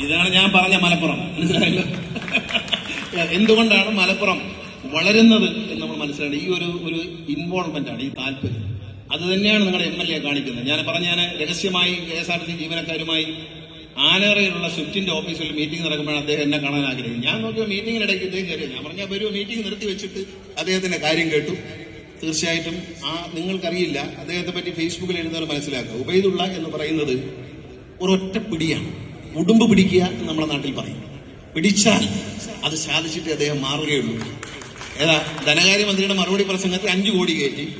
ഇതാണ് ഞാൻ പറഞ്ഞ മലപ്പുറം. മനസ്സിലായല്ലോ? എന്തുകൊണ്ടാണ് മലപ്പുറം വളരുന്നത് എന്ന് നമ്മൾ മനസ്സിലാണ് ഈ ഒരു ഒരു ഇൻവോൾവ്മെന്റ് ആണ് ഈ താല്പര്യം. അത് തന്നെയാണ് നിങ്ങളുടെ എം എൽ എ കാണിക്കുന്നത്. ഞാൻ പറഞ്ഞ ഞാൻ രഹസ്യമായി K S R T C ജീവനക്കാരുമായി ആനേറയിലുള്ള സ്വിഫ്റ്റിന്റെ ഓഫീസിൽ മീറ്റിംഗ് നടക്കുമ്പോഴാണ് അദ്ദേഹം എന്നെ കാണാൻ ആഗ്രഹിക്കും ഞാൻ നോക്കിയ മീറ്റിംഗിനിടയ്ക്ക് ഇദ്ദേഹം കയറി. ഞാൻ പറഞ്ഞാൽ വരൂ മീറ്റിംഗ് നിർത്തി വെച്ചിട്ട് അദ്ദേഹത്തിന്റെ കാര്യം കേട്ടു. തീർച്ചയായിട്ടും ആ നിങ്ങൾക്കറിയില്ല. അദ്ദേഹത്തെ പറ്റി ഫേസ്ബുക്കിൽ എഴുതുന്നവർ മനസ്സിലാക്കുക. ഉബൈദുള്ള എന്ന് പറയുന്നത് ഒരൊറ്റ പിടിയാണ്. ഉടുമ്പ് പിടിക്കുക എന്ന് നമ്മുടെ നാട്ടിൽ പറയും. പിടിച്ചാൽ അത് സാധിച്ചിട്ട് അദ്ദേഹം മാറുകയുള്ളൂ. ഏതാ ധനകാര്യമന്ത്രിയുടെ മറുപടി പ്രസംഗത്തിൽ അഞ്ചു കോടി കയറ്റി.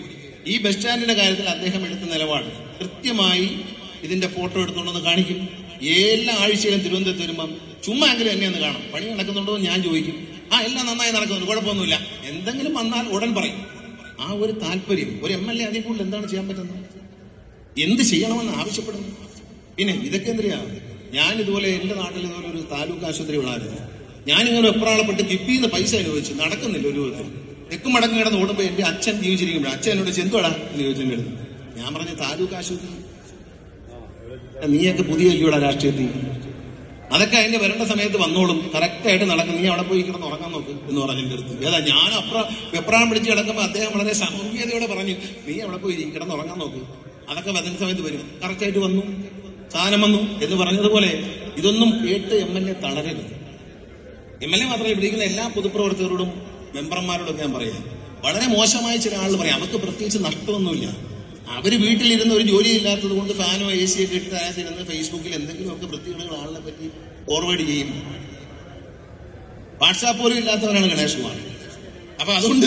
ഈ ബസ് സ്റ്റാൻഡിന്റെ കാര്യത്തിൽ അദ്ദേഹം എടുത്ത നിലപാട് കൃത്യമായി ഇതിന്റെ ഫോട്ടോ എടുത്തുകൊണ്ടെന്ന് കാണിക്കും. എല്ലാ ആഴ്ചയിലും തിരുവനന്തപുരത്ത് വരുമ്പം ചുമ്മാ എങ്കിലും എന്നെ ഒന്ന് കാണും. പണി നടക്കുന്നുണ്ടോ എന്ന് ഞാൻ ചോദിക്കും. ആ എല്ലാം നന്നായി നടക്കുന്നുണ്ട് കുഴപ്പമൊന്നുമില്ല. എന്തെങ്കിലും വന്നാൽ ഉടൻ പറയും. ആ ഒരു താല്പര്യം ഒരു എം എൽ എ അതേ കൂടുതൽ എന്താണ് ചെയ്യാൻ പറ്റുന്നത്? എന്ത് ചെയ്യണമെന്ന് ആവശ്യപ്പെടുന്നു? പിന്നെ ഇതൊക്കെ എന്തിനാ? ഞാൻ ഇതുപോലെ എന്റെ നാട്ടിൽ ഇതുപോലെ ഒരു താലൂക്ക് ആശുപത്രി ഞാൻ ഞാനിങ്ങനെ എപ്രാളപ്പെട്ട് കിപ്പിന്ന് പൈസ അനുവദിച്ചു നടക്കുന്നില്ല ഒരു വിധത്തിൽ തെക്കും മടങ്ങി കിടന്ന് ഓടുമ്പോൾ എന്റെ അച്ഛൻ ജീവിച്ചിരിക്കുമ്പോൾ അച്ഛൻ എന്നോട് ചെന്തുവാടാ എന്ന് ചോദിച്ചു എന്റെ ഞാൻ പറഞ്ഞ താലൂക്ക് ആശുപത്രി. നീയൊക്കെ പുതിയ അല്ലയോടാ രാഷ്ട്രീയത്തിൽ. അതൊക്കെ അതിന്റെ വരേണ്ട സമയത്ത് വന്നോളും. കറക്റ്റായിട്ട് നടക്കും. നീ അവിടെ പോയി കിടന്ന് ഉറങ്ങാൻ നോക്ക് എന്ന് പറഞ്ഞു എന്റെ അടുത്ത്. ഏതാ ഞാൻ അപ്ര വെപ്രാളം പിടിച്ച് കിടക്കുമ്പോൾ അദ്ദേഹം വളരെ സാമൂഹ്യതയോടെ പറഞ്ഞു നീ അവിടെ പോയി കിടന്ന് ഉറങ്ങാൻ നോക്ക്. അതൊക്കെ വരുന്ന സമയത്ത് വരും. കറക്റ്റായിട്ട് വന്നു. വന്നു എന്ന് പറഞ്ഞതുപോലെ ഇതൊന്നും കേട്ട് എം എൽ എ തളരരുത്. എം എൽ എ മാത്രമല്ല ഇവിടെ എല്ലാ പൊതുപ്രവർത്തകരോടും മെമ്പർമാരോടൊക്കെ ഞാൻ പറയാം. വളരെ മോശമായ ചില ആളുകൾ പറയാം. അവർക്ക് പ്രത്യേകിച്ച് നഷ്ടമൊന്നുമില്ല. അവർ വീട്ടിലിരുന്ന് ഒരു ജോലി ഇല്ലാത്തത് കൊണ്ട് ഫാനോ എ സി ഒക്കെ ഇട്ട് ഫേസ്ബുക്കിൽ എന്തെങ്കിലുമൊക്കെ പ്രത്യേകതകൾ ആളിനെ പറ്റി ഫോർവേഡ് ചെയ്യും. വാട്സാപ്പ് പോലും ഇല്ലാത്തവരാണ് ഗണേഷ് കുമാർ അപ്പൊ അതുകൊണ്ട്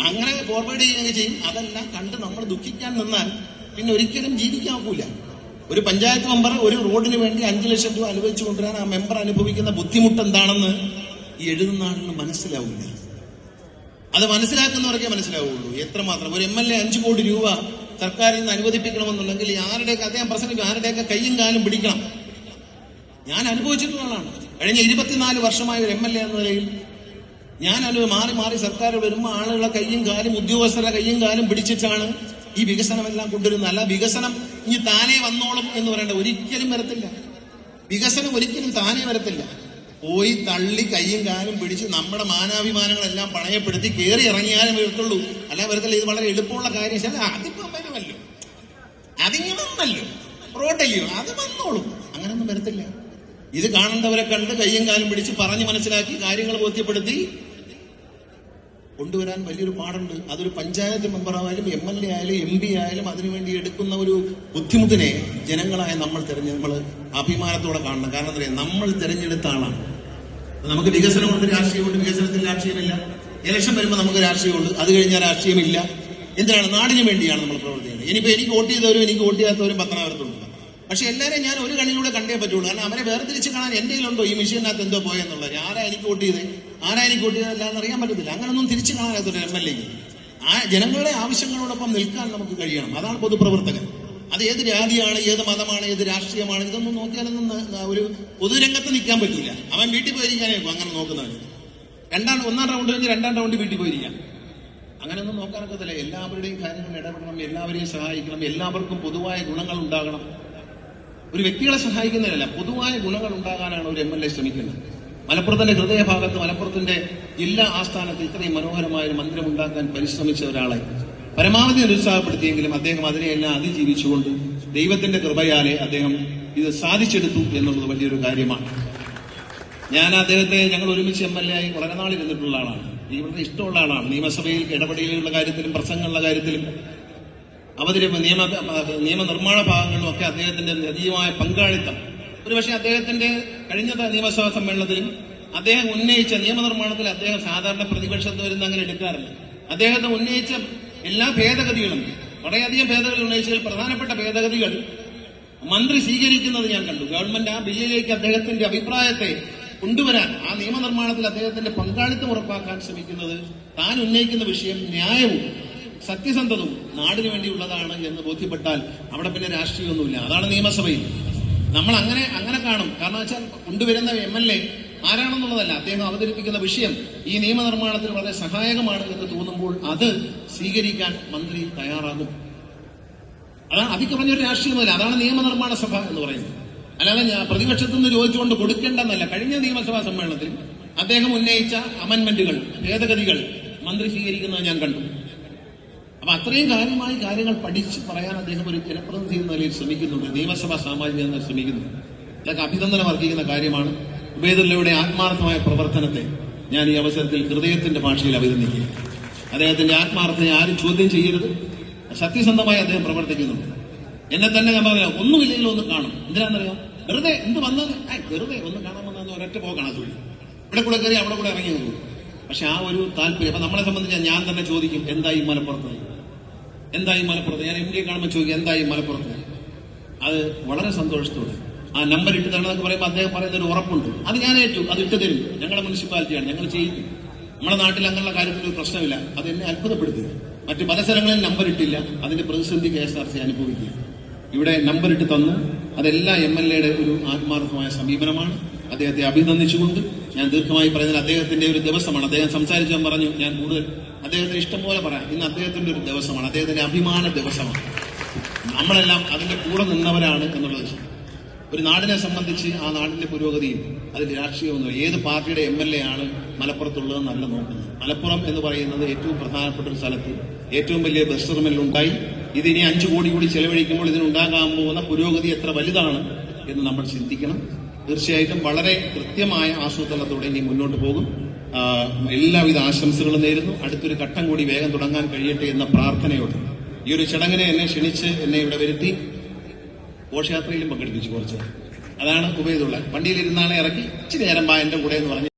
അങ്ങനെ ഫോർവേഡ് ചെയ്യുകയൊക്കെ ചെയ്യും. അതെല്ലാം കണ്ട് നമ്മൾ ദുഃഖിക്കാൻ നിന്നാൽ പിന്നെ ഒരിക്കലും ജീവിക്കാൻ ഒക്കില്ല. ഒരു പഞ്ചായത്ത് മെമ്പർ ഒരു റോഡിന് വേണ്ടി അഞ്ചു ലക്ഷം രൂപ അനുവദിച്ചു കൊണ്ടുവരാൻ ആ മെമ്പർ അനുഭവിക്കുന്ന ബുദ്ധിമുട്ട് എന്താണെന്ന് ഈ എഴുതുന്ന ആളിന് മനസ്സിലാവില്ല. അത് മനസ്സിലാക്കുന്നവർക്കേ മനസ്സിലാവുള്ളൂ. എത്രമാത്രം? ഒരു എം എൽ എ അഞ്ചു കോടി രൂപ സർക്കാരിൽ നിന്ന് അനുവദിപ്പിക്കണമെന്നുണ്ടെങ്കിൽ ആരുടെയൊക്കെ അദ്ദേഹം പ്രസംഗിക്കും ആരുടെയൊക്കെ കയ്യും കാലും പിടിക്കണം. ഞാൻ അനുഭവിച്ചിട്ടുള്ളതാണ് കഴിഞ്ഞ ഇരുപത്തിനാല് വർഷമായ ഒരു എം എൽ എ എന്ന നിലയിൽ ഞാൻ അനു മാറി മാറി സർക്കാർ വരുമ്പോൾ ആളുകളെ കയ്യും കാലും ഉദ്യോഗസ്ഥരുടെ കയ്യും കാലും പിടിച്ചിട്ടാണ് ഈ വികസനമെല്ലാം കൊണ്ടുവരുന്നത് അല്ല വികസനം ഇനി താനേ വന്നോളും എന്ന് പറയേണ്ട ഒരിക്കലും വരത്തില്ല. വികസനം ഒരിക്കലും താനേ വരത്തില്ല. പോയി തള്ളി കൈയും കാലും പിടിച്ച് നമ്മുടെ മാനാഭിമാനങ്ങളെല്ലാം പണയപ്പെടുത്തി കയറി ഇറങ്ങിയാലും വരത്തുള്ളൂ. അല്ല വരത്തില്ല. ഇത് വളരെ എളുപ്പമുള്ള കാര്യം. അതിപ്പോ വരുമല്ലോ. അതിങ്ങനെ വന്നല്ലോ അത് വന്നോളും. അങ്ങനൊന്നും വരത്തില്ല. ഇത് കാണേണ്ടവരെ കണ്ട് കയ്യും കാലും പിടിച്ച് പറഞ്ഞ് മനസ്സിലാക്കി കാര്യങ്ങൾ ബോധ്യപ്പെടുത്തി കൊണ്ടുവരാൻ വലിയൊരു പാടുണ്ട്. അതൊരു പഞ്ചായത്ത് മെമ്പറായാലും എം എൽ എ ആയാലും എം പി ആയാലും അതിനുവേണ്ടി എടുക്കുന്ന ഒരു ബുദ്ധിമുട്ടിനെ ജനങ്ങളായ നമ്മൾ തിരഞ്ഞ് നമ്മൾ അഭിമാനത്തോടെ കാണണം. കാരണം എന്താ പറയുക നമ്മൾ തിരഞ്ഞെടുത്ത ആളാണ്. നമുക്ക് വികസനം കൊണ്ട് രാഷ്ട്രീയമുണ്ട്. വികസനത്തിൽ രാഷ്ട്രീയമില്ല. ഇലക്ഷൻ വരുമ്പോൾ നമുക്ക് രാഷ്ട്രീയമുണ്ട്. അത് കഴിഞ്ഞാൽ രാഷ്ട്രീയമില്ല. എന്തിനാണ്? നാടിന് വേണ്ടിയാണ് നമ്മൾ പ്രവർത്തിക്കുന്നത്. ഇനിയിപ്പോൾ എനിക്ക് വോട്ട് ചെയ്തവരും എനിക്ക് വോട്ട് ചെയ്യാത്തവരും പത്തനാപുരത്തുണ്ട് പക്ഷെ എല്ലാവരെയും ഞാൻ ഒരു കണ്ണിലൂടെ കണ്ടേ പറ്റുള്ളൂ. കാരണം അവരെ വേർതിരിച്ച് കാണാൻ എന്റെ കയ്യിലുണ്ടോ ഈ മെഷീനകത്ത് എന്തോ പോയെന്നുള്ളത്? ആരാ എനിക്ക് വോട്ട് ചെയ്തേ? ആരാ എനിക്ക് വോട്ട് ചെയ്തല്ല അറിയാൻ പറ്റത്തില്ല. അങ്ങനൊന്നും തിരിച്ചു കാണാത്തൊരു എം എൽ എക്ക്. ആ ജനങ്ങളുടെ ആവശ്യങ്ങളോടൊപ്പം നിൽക്കാൻ നമുക്ക് കഴിയണം. അതാണ് പൊതുപ്രവർത്തകൻ. അത് ഏത് ജാതിയാണ് ഏത് മതമാണ് ഏത് രാഷ്ട്രീയമാണ് ഇതൊന്നും നോക്കിയാലൊന്നും ഒരു പൊതുരംഗത്ത് നിൽക്കാൻ പറ്റില്ല അവൻ വീട്ടിൽ പോയിരിക്കാനേ അങ്ങനെ നോക്കുന്നവന് രണ്ടാം ഒന്നാം റൗണ്ട് കഴിഞ്ഞ് രണ്ടാം റൗണ്ട് വീട്ടിൽ പോയിരിക്കാം. അങ്ങനെയൊന്നും നോക്കാനൊക്കത്തില്ല എല്ലാവരുടെയും കാര്യങ്ങൾ ഇടപെടണം എല്ലാവരെയും സഹായിക്കണം എല്ലാവർക്കും പൊതുവായ ഗുണങ്ങൾ ഉണ്ടാകണം. ഒരു വ്യക്തികളെ സഹായിക്കുന്നതിനല്ല പൊതുവായ ഗുണങ്ങൾ ഉണ്ടാകാനാണ് ഒരു എം എൽ എ ശ്രമിക്കുന്നത്. മലപ്പുറത്തിന്റെ ഹൃദയഭാഗത്ത് മലപ്പുറത്തിന്റെ ജില്ലാ ആസ്ഥാനത്ത് ഇത്രയും മനോഹരമായ ഒരു മന്ദിരം ഉണ്ടാക്കാൻ പരിശ്രമിച്ച ഒരാളെ പരമാവധി നിരുത്സാഹപ്പെടുത്തിയെങ്കിലും അദ്ദേഹം അതിനെയെല്ലാം അതിജീവിച്ചുകൊണ്ട് ദൈവത്തിന്റെ കൃപയാലെ അദ്ദേഹം ഇത് സാധിച്ചെടുത്തു എന്നുള്ളത് വലിയൊരു കാര്യമാണ്. ഞാൻ അദ്ദേഹത്തെ ഞങ്ങൾ ഒരുമിച്ച് എം എൽ എ ആയി വളരെ നാളിരുന്നിട്ടുള്ള ആളാണ്. ഇവിടെ ഇഷ്ടമുള്ള ആളാണ്. നിയമസഭയിൽ ഇടപെടലുകളുടെ കാര്യത്തിലും പ്രസംഗങ്ങളുടെ കാര്യത്തിലും അവതരിപ്പ് നിയമ നിയമനിർമ്മാണ ഭാഗങ്ങളിലും ഒക്കെ അദ്ദേഹത്തിന്റെ സജീവമായ പങ്കാളിത്തം. ഒരുപക്ഷെ അദ്ദേഹത്തിന്റെ കഴിഞ്ഞ നിയമസഭാ സമ്മേളനത്തിലും അദ്ദേഹം ഉന്നയിച്ച നിയമനിർമ്മാണത്തിൽ അദ്ദേഹം സാധാരണ പ്രതിപക്ഷത്ത് വരുന്ന അങ്ങനെ എടുക്കാറില്ല. അദ്ദേഹത്തെ ഉന്നയിച്ച എല്ലാ ഭേദഗതികളും വളരെയധികം ഭേദഗതി ഉന്നയിച്ചതിൽ പ്രധാനപ്പെട്ട ഭേദഗതികൾ മന്ത്രി സ്വീകരിക്കുന്നത് ഞാൻ കണ്ടു. ഗവൺമെന്റ് ആ ബില്ലിലേക്ക് അദ്ദേഹത്തിന്റെ അഭിപ്രായത്തെ കൊണ്ടുവരാൻ ആ നിയമനിർമ്മാണത്തിൽ അദ്ദേഹത്തിന്റെ പങ്കാളിത്തം ഉറപ്പാക്കാൻ ശ്രമിക്കുന്നത് താൻ ഉന്നയിക്കുന്ന വിഷയം ന്യായവും സത്യസന്ധതവും നാടിനു വേണ്ടിയുള്ളതാണ് എന്ന് ബോധ്യപ്പെട്ടാൽ അവിടെ പിന്നെ രാഷ്ട്രീയമൊന്നുമില്ല. അതാണ് നിയമസഭയിൽ. നമ്മൾ അങ്ങനെ അങ്ങനെ കാണും. കാരണം വെച്ചാൽ കൊണ്ടുവരുന്ന എം എൽ എ ആരാണെന്നുള്ളതല്ല. അദ്ദേഹം അവതരിപ്പിക്കുന്ന വിഷയം ഈ നിയമനിർമ്മാണത്തിന് വളരെ സഹായകമാണ് എന്ന് തോന്നുമ്പോൾ അത് സ്വീകരിക്കാൻ മന്ത്രി തയ്യാറാകും. അതാണ് അതിൽ കുറഞ്ഞൊരു രാഷ്ട്രീയമല്ല അതാണ് നിയമനിർമ്മാണ സഭ എന്ന് പറയുന്നത്. അല്ലാതെ പ്രതിപക്ഷത്തു നിന്ന് ചോദിച്ചുകൊണ്ട് കൊടുക്കേണ്ടെന്നല്ല. കഴിഞ്ഞ നിയമസഭാ സമ്മേളനത്തിൽ അദ്ദേഹം ഉന്നയിച്ച അമൻമെന്റുകൾ ഭേദഗതികൾ മന്ത്രി സ്വീകരിക്കുന്നത് ഞാൻ കണ്ടു. അപ്പൊ അത്രയും കാര്യമായി കാര്യങ്ങൾ പഠിച്ച് പറയാൻ അദ്ദേഹം ഒരു ജനപ്രതിനിധി എന്ന നിലയിൽ ശ്രമിക്കുന്നുണ്ട്. നിയമസഭാ സാമാജിക എന്ന ശ്രമിക്കുന്നുണ്ട്. ഇതൊക്കെ അഭിനന്ദനം അർഹിക്കുന്ന കാര്യമാണ്. ഉബേദുള്ളയുടെ ആത്മാർത്ഥമായ പ്രവർത്തനത്തെ ഞാൻ ഈ അവസരത്തിൽ ഹൃദയത്തിന്റെ ഭാഷയിൽ അഭിനന്ദിക്കുക അദ്ദേഹത്തിന്റെ ആത്മാർത്ഥനെ ആരും ചോദ്യം ചെയ്യരുത്. സത്യസന്ധമായി അദ്ദേഹം പ്രവർത്തിക്കുന്നുണ്ട്. എന്നെ തന്നെ ഞാൻ പറയാം ഒന്നുമില്ലെങ്കിലും ഒന്ന് കാണും. എന്തിനാണെന്നറിയാം? വെറുതെ എന്ത് വന്നത് വെറുതെ ഒന്ന് കാണാൻ വന്നാൽ ഒരൊറ്റ പോകണം തൊഴിൽ ഇവിടെ കൂടെ കയറി അവിടെ കൂടെ ഇറങ്ങി നോക്കും പക്ഷെ ആ ഒരു താല്പര്യം അപ്പൊ നമ്മളെ സംബന്ധിച്ച് ഞാൻ തന്നെ ചോദിക്കും എന്തായി മലപ്പുറത്ത് എന്തായി മലപ്പുറത്ത് ഞാൻ എം കാണുമ്പോൾ ചോദിക്കും എന്തായി മലപ്പുറത്ത് അത് വളരെ സന്തോഷത്തോടെ. ആ നമ്പർ ഇട്ട് തരണമെന്നൊക്കെ പറയുമ്പോൾ അദ്ദേഹം പറയുന്ന ഒരു ഉറപ്പുണ്ട്. അത് ഞാൻ ഏറ്റു അത് ഇട്ട് തരും. ഞങ്ങളുടെ മുനിസിപ്പാലിറ്റിയാണ് ഞങ്ങൾ ചെയ്യും നമ്മുടെ നാട്ടിൽ അങ്ങനെയുള്ള കാര്യത്തിൽ ഒരു പ്രശ്നമില്ല. അത് എന്നെ അത്ഭുതപ്പെടുത്തി. മറ്റ് പല സ്ഥലങ്ങളിൽ നമ്പർ ഇട്ടില്ല. അതിന്റെ പ്രതിസന്ധി കെ എസ് ആർ സി അനുഭവിക്കുക ഇവിടെ നമ്പർ ഇട്ട് തന്നു. അതെല്ലാ എം എൽ എയുടെ ഒരു ആത്മാർത്ഥമായ സമീപനമാണ്. അദ്ദേഹത്തെ അഭിനന്ദിച്ചുകൊണ്ട് ഞാൻ ദീർഘമായി പറയുന്നത് അദ്ദേഹത്തിന്റെ ഒരു ദിവസമാണ്. അദ്ദേഹം സംസാരിച്ചു ഞാൻ പറഞ്ഞു ഞാൻ കൂടുതൽ അദ്ദേഹത്തിന് ഇഷ്ടം പോലെ പറയാം. ഇന്ന് അദ്ദേഹത്തിന്റെ ഒരു ദിവസമാണ്. അദ്ദേഹത്തിന്റെ അഭിമാന ദിവസമാണ്. നമ്മളെല്ലാം അതിന്റെ കൂടെ നിന്നവരാണ് എന്നുള്ളത് ഒരു നാടിനെ സംബന്ധിച്ച് ആ നാടിന്റെ പുരോഗതിയും അതിന്റെ രാഷ്ട്രീയവും ഏത് പാർട്ടിയുടെ എം എൽ എ ആണ് മലപ്പുറത്തുള്ളതെന്നല്ല നോക്കുന്നത്. മലപ്പുറം എന്ന് പറയുന്നത് ഏറ്റവും പ്രധാനപ്പെട്ട ഒരു സ്ഥലത്ത് ഏറ്റവും വലിയ ബസ് ടെർമിനൽ ഉണ്ടായി. ഇതിനി അഞ്ചു കോടി കൂടി ചെലവഴിക്കുമ്പോൾ ഇതിനുണ്ടാകാൻ പോകുന്ന പുരോഗതി എത്ര വലുതാണ് എന്ന് നമ്മൾ ചിന്തിക്കണം. തീർച്ചയായിട്ടും വളരെ കൃത്യമായ ആസൂത്രണത്തോടെ ഇനി മുന്നോട്ട് പോകും. എല്ലാവിധ ആശംസകളും നേരുന്നു. അടുത്തൊരു ഘട്ടം കൂടി വേഗം തുടങ്ങാൻ കഴിയട്ടെ എന്ന പ്രാർത്ഥനയോടെ. ഈ ഒരു ചടങ്ങിനെ എന്നെ ക്ഷണിച്ച് എന്നെ ഇവിടെ വരുത്തി ഘോഷയാത്രയിലും പങ്കെടുപ്പിച്ചു കുറച്ച്. അതാണ് ഉപയോഗമുള്ള വണ്ടിയിലിരുന്നാണ് ഇറക്കി ഇച്ചിരി നേരം ബാ എന്റെ കൂടെ എന്ന് പറഞ്ഞു